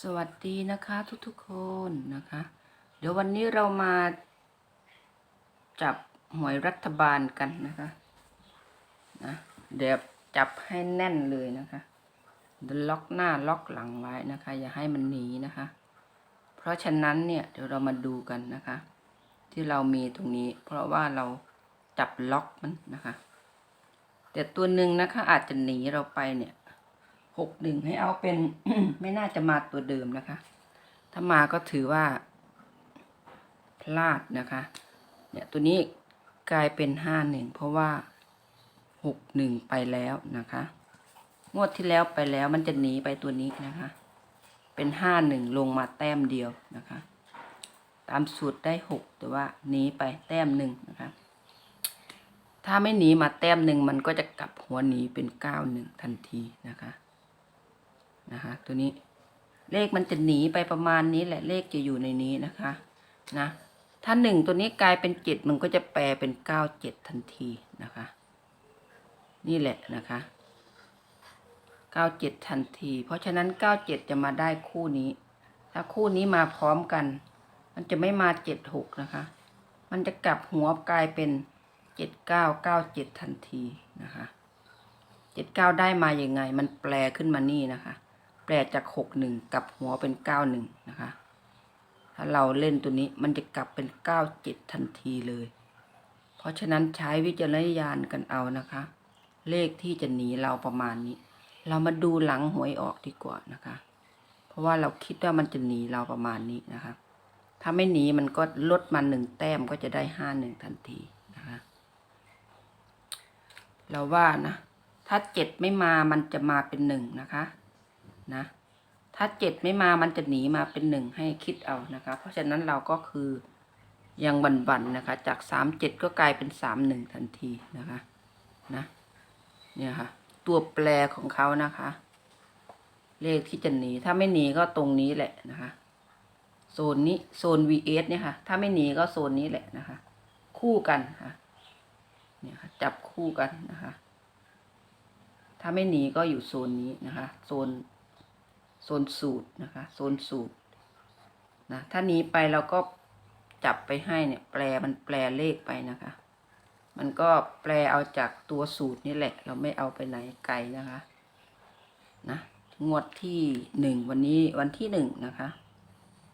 สวัสดีนะคะทุกๆคนนะคะ เดี๋ยววันนี้เรามาจับหวยรัฐบาลกันนะคะนะเดี๋ยวจับให้แน่นเลยนะคะล็อกหน้าล็อกหลังไว้นะคะ อย่าให้มันหนีนะคะ เพราะฉะนั้นเนี่ยเดี๋ยวเรามาดูกันนะคะ ที่เรามีตรงนี้ เพราะว่าเราจับล็อกมันนะคะ แต่ตัวหนึ่งนะคะอาจจะหนีเราไปเนี่ย หกหนึ่งให้เอาเป็น ไม่น่าจะมาตัวเดิมนะคะ ถ้ามาก็ถือว่า พลาดนะคะ เนี่ยตัวนี้กลายเป็นห้าหนึ่งเพราะว่าหกหนึ่งไปแล้วนะคะ งวดที่แล้วไปแล้วมันจะหนีไปตัวนี้นะคะ เป็นห้าหนึ่งลงมาแต้มเดียวนะคะ ตามสูตรได้หกแต่ว่าหนีไปแต้มหนึ่งนะคะถ้าไม่หนีมาแต้มหนึ่งมันก็จะกลับหัวหนีเป็นเก้าหนึ่งทันทีนะคะ นะคะ ตัวนี้เลขมันจะหนีไปประมาณนี้แหละเลขจะอยู่ในนี้นะคะนะ ถ้าหนึ่งตัวนี้กลายเป็นเจ็ดมันก็จะแปลเป็นเก้าเจ็ดทันทีนะคะ นี่แหละนะคะเก้าเจ็ดทันที เพราะฉะนั้นเก้าเจ็ดจะมาได้คู่นี้ ถ้าคู่นี้มาพร้อมกัน มันจะไม่มาเจ็ดหกนะคะ มันจะกลับหัวกลายเป็นเจ็ดเก้าเก้าเจ็ดทันทีนะคะเจ็ดเก้าได้มาอย่างไง มันแปลขึ้นมานี่นะคะ แปลจากหกหนึ่งกลับหัวเป็นเก้าหนึ่งนะคะ ถ้าเราเล่นตัวนี้มันจะกลับเป็นเก้าเจ็ดทันทีเลย เพราะฉะนั้นใช้วิจารณญาณกันเอานะคะ เลขที่จะหนีเราประมาณนี้ เรามาดูหลังหวยออกดีกว่านะคะ เพราะว่าเราคิดว่ามันจะหนีเราประมาณนี้นะคะ ถ้าไม่หนีมันก็ลดมาหนึ่งแต้มก็จะได้ห้าหนึ่งทันทีนะคะ เราว่านะถ้าเจ็ดไม่มามันจะมาเป็นหนึ่งนะคะ นะถ้าเจ็ดไม่มามันจะหนีมาเป็นหนึ่งให้คิดเอานะคะ เพราะฉะนั้นเราก็คือยังบันๆนะคะ จากสามเจ็ดก็กลายเป็นสามหนึ่งทันทีนะคะนะเนี่ยค่ะ ตัวแปรของเขานะคะ เลขที่จะหนีถ้าไม่หนีก็ตรงนี้แหละนะคะโซนนี้โซน vs เนี่ยค่ะ ถ้าไม่หนีก็โซนนี้แหละนะคะ คู่กันค่ะเนี่ยค่ะ จับคู่กันนะคะ ถ้าไม่หนีก็อยู่โซนนี้นะคะ โซน โซนสูตรนะคะโซนสูตรนะถ้านี้ไปเราก็จับไปให้เนี่ยแปลมันแปลเลขไปนะคะ มันก็แปลเอาจากตัวสูตรนี่แหละ เราไม่เอาไปไหนไกลนะคะนะงวดที่หนึ่งวันนี้วันที่หนึ่งนะคะ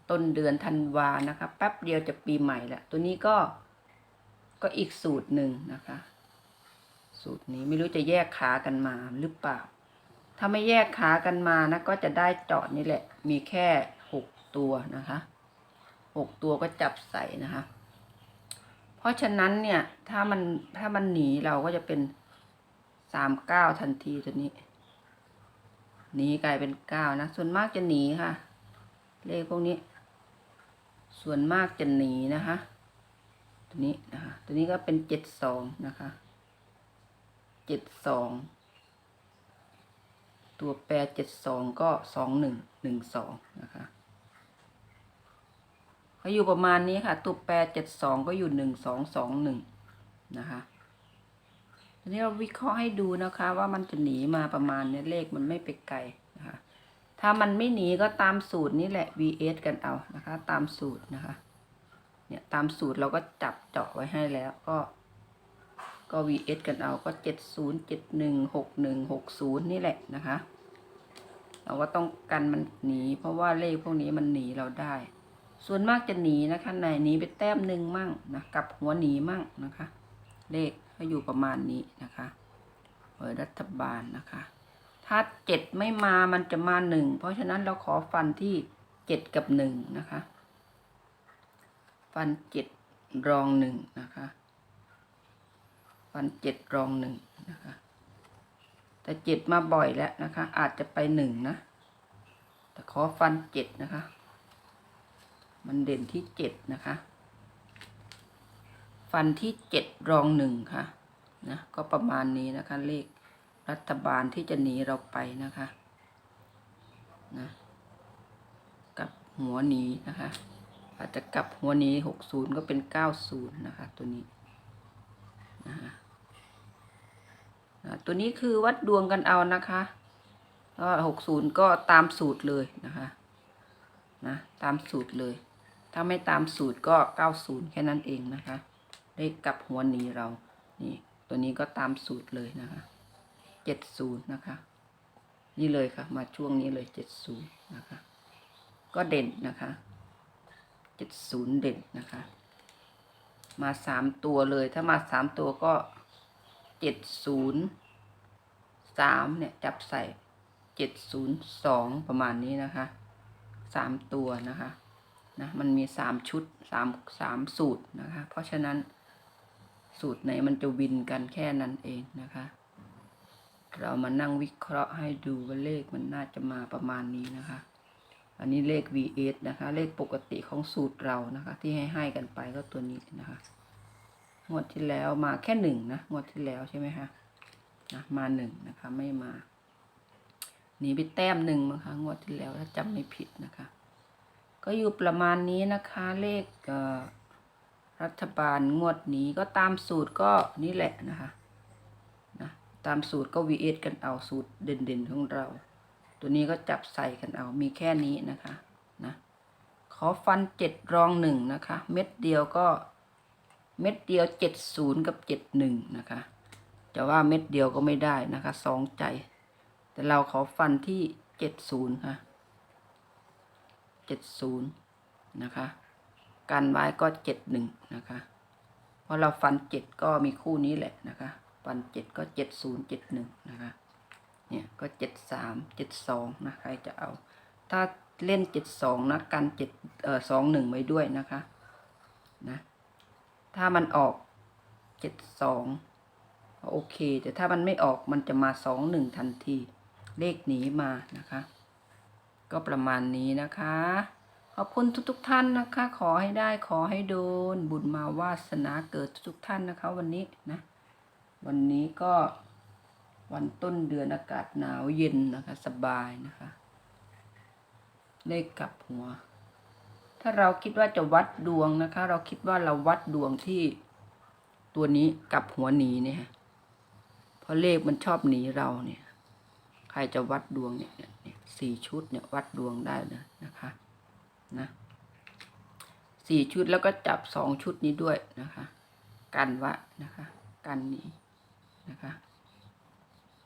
ต้นเดือนธันวานะคะแป๊บเดียวจะปีใหม่ละตัวนี้ก็ก็อีกสูตรหนึ่งนะคะ สูตรนี้ไม่รู้จะแยกขากันมาหรือเปล่า ถ้าไม่แยกขากันมานะก็จะได้เจาะนี่แหละ มีแค่หกตัวนะคะหกตัวก็จับใส่นะคะ เพราะฉะนั้นเนี่ยถ้ามันถ้ามันหนีเราก็จะเป็นสามเก้าทันทีตัวนี้หนีกลายเป็นเก้านะ ส่วนมากจะหนีค่ะ เลขพวกนี้ ส่วนมากจะหนีนะคะ ตัวนี้นะคะ ตัวนี้ก็เป็นเจ็ดสองนะคะเจ็ดสอง ตัวแปรเจ็ดสองก็สองหนึ่งหนึ่งสองนะคะก็อยู่ประมาณนี้ค่ะ ตัวแปรเจ็ดสองก็อยู่หนึ่งสองสองหนึ่งนะคะทีนี้เราวิเคราะห์ให้ดูนะคะ ว่ามันจะหนีมาประมาณเนี้ยเลขมันไม่ไปไกลนะคะ ถ้ามันไม่หนีก็ตามสูตรนี่แหละ vs กันเอานะคะ ตามสูตรนะคะ เนี่ยตามสูตรเราก็จับเจาะไว้ให้แล้วก็ ก็ vs กันเอาก็เจ็ดศูนย์เจ็ดหนึ่งหกหนึ่งหกศูนย์นี่แหละนะคะ เราก็ต้องกันมันหนี เพราะว่าเลขพวกนี้มันหนีเราได้ ส่วนมากจะหนีนะคะไหนหนีไปแต้มหนึ่งมั่งนะกลับหัวหนีมั่งนะคะ เลขก็อยู่ประมาณนี้นะคะเปิดรัฐบาลนะคะ ถ้าเจ็ดไม่มามันจะมาหนึ่งเพราะฉะนั้นเราขอฟันที่เจ็ดกับหนึ่งนะคะ ฟันเจ็ดรองหนึ่งนะคะ ฟันเจ็ดรองหนึ่งนะคะ แต่เจ็ดมาบ่อยแล้วนะคะ อาจจะไปหนึ่งนะ แต่ขอฟันเจ็ดนะคะ มันเด่นที่เจ็ดนะคะ ฟันที่เจ็ดรองหนึ่งค่ะนะก็ประมาณนี้นะคะ เลขรัฐบาลที่จะหนีเราไปนะคะนะกับหัวหนีนะคะ อาจจะกลับหัวหนีหกศูนย์ก็เป็นเก้าศูนย์นะคะ ตัวนี้นะคะ ตัวนี้คือวัดดวงกันเอานะคะก็หกศูนย์ก็ตามสูตรเลยนะคะนะตามสูตรเลย ถ้าไม่ตามสูตรก็เก้าศูนย์แค่นั้นเองนะคะเลขกลับหัวหนีเรา นี่ ตัวนี้ก็ตามสูตรเลยนะคะเจ็ดศูนย์นะคะ นี่เลยค่ะ มาช่วงนี้เลยเจ็ดศูนย์นะคะ ก็เด่นนะคะเจ็ดศูนย์เด่นนะคะ มาสามตัวเลย ถ้ามาสามตัวก็ เจ็ดศูนย์สามเนี่ยจับใส่เจ็ดศูนย์สองประมาณนี้นะคะสามตัวนะคะนะมันมีสามชุดสามสามสูตรนะคะ เพราะฉะนั้นสูตรไหนมันจะวินกันแค่นั้นเองนะคะ เรามานั่งวิเคราะห์ให้ดูว่าเลขมันน่าจะมาประมาณนี้นะคะ อันนี้เลข VS นะคะ เลขปกติของสูตรเรานะคะ ที่ให้ให้กันไปก็ตัวนี้นะคะ งวดที่แล้วมาแค่หนึ่งนะงวดที่แล้วใช่ไหมคะนะมาหนึ่งนะคะ ไม่มาหนีไปแต้มหนึ่งมั้งคะงวดที่แล้วถ้าจำไม่ผิดนะคะ ก็อยู่ประมาณนี้นะคะ เลขเอ่อรัฐบาลงวดนี้ก็ตามสูตรก็นี่แหละนะคะนะตามสูตรก็ VS กันเอาสูตรเด่นๆของเรา ตัวนี้ก็จับใส่กันเอามีแค่นี้นะคะนะขอฟันเจ็ดรองหนึ่งนะคะ เม็ดเดียวก็ เม็ดเดียวเจ็ดศูนย์กับเจ็ดหนึ่งนะคะจะว่าเม็ดเดียวก็ไม่ได้นะคะสองใจ แต่เราขอฟันที่เจ็ดศูนย์ค่ะเจ็ดศูนย์นะคะกันไว้ก็เจ็ดหนึ่งนะคะเพราะเราฟันเจ็ดก็มีคู่นี้แหละนะคะฟันเจ็ดก็เจ็ดศูนย์เจ็ดหนึ่งนะคะเนี่ยก็เจ็ดสามเจ็ดสองนะใครจะเอา ถ้าเล่นเจ็ดสองนะกันเจ็ดเอ่อสองหนึ่งไว้ด้วยนะคะนะ ถ้ามันออกเจ็ดสองโอเค แต่ถ้ามันไม่ออกมันจะมาสองหนึ่งทันที เลขหนีมานะคะ ก็ประมาณนี้นะคะ ขอบคุณทุกๆทท่านนะคะ ขอให้ได้ขอให้โดน บุญมาวาสนาเกิดทุกๆท่านนะคะ วันนี้นะ วันนี้ก็วันต้นเดือนอากาศหนาวเย็นนะคะ สบายนะคะ เลขกลับหัว ถ้าเราคิดว่าจะวัดดวงนะคะ เราคิดว่าเราวัดดวงที่ตัวนี้กับหัวหนีเนี่ยเพราะเลขมันชอบหนีเราเนี่ย ใครจะวัดดวงเนี่ยเนี่ยเนี่ยสี่ชุดเนี่ยวัดดวงได้นะนะคะนะสี่ชุดแล้วก็จับสองชุดนี้ด้วยนะคะ กันวะนะคะ กันนี้นะคะ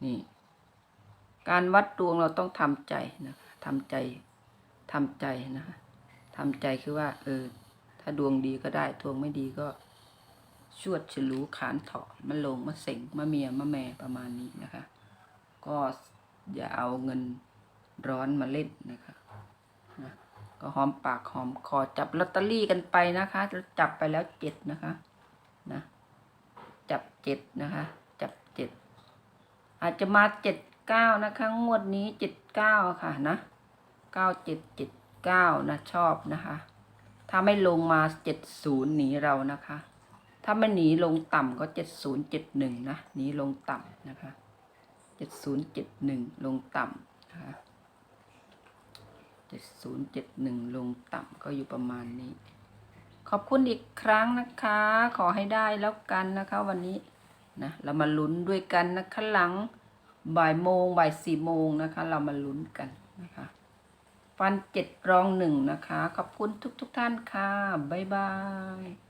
นี่ การวัดดวงเราต้องทำใจนะคะทำใจทำใจนะคะ ทำใจคือว่า เออ ถ้าดวงดีก็ได้ดวงไม่ดีก็ ชวดฉลูขานเถาะมะลงมะเสงมะเมียมะแม่ประมาณนี้นะคะ ก็อย่าเอาเงินร้อนมาเล่นนะคะนะก็หอมปากหอมคอจับลอตเตอรี่กันไปนะคะ จับไปแล้วเจ็ดนะคะนะจับเจ็ดนะคะ จับเจ็ดอาจจะมาเจ็ดเก้านะคะ งวดนี้เจ็ดเก้าค่ะนะเก้าเจ็ดเจ็ด เก้านะ ชอบนะคะ ถ้าไม่ลงมาเจ็ดศูนย์หนีเรานะคะ ถ้าไม่หนีลงต่ำก็เจ็ดศูนย์เจ็ดหนึ่งนะ หนีลงต่ำนะคะเจ็ดศูนย์เจ็ดหนึ่งลงต่ำนะคะเจ็ดศูนย์เจ็ดหนึ่งลงต่ำก็อยู่ประมาณนี้ ขอบคุณอีกครั้งนะคะ ขอให้ได้แล้วกันนะคะวันนี้นะเรามาลุ้นด้วยกันนะคะหลังบ่ายโมงบ่ายสี่โมงนะคะ เรามาลุ้นกันนะคะ ฟันเจ็ดรองหนึ่งนะคะ ขอบคุณทุกๆทท่านค่ะ บ๊ายบาย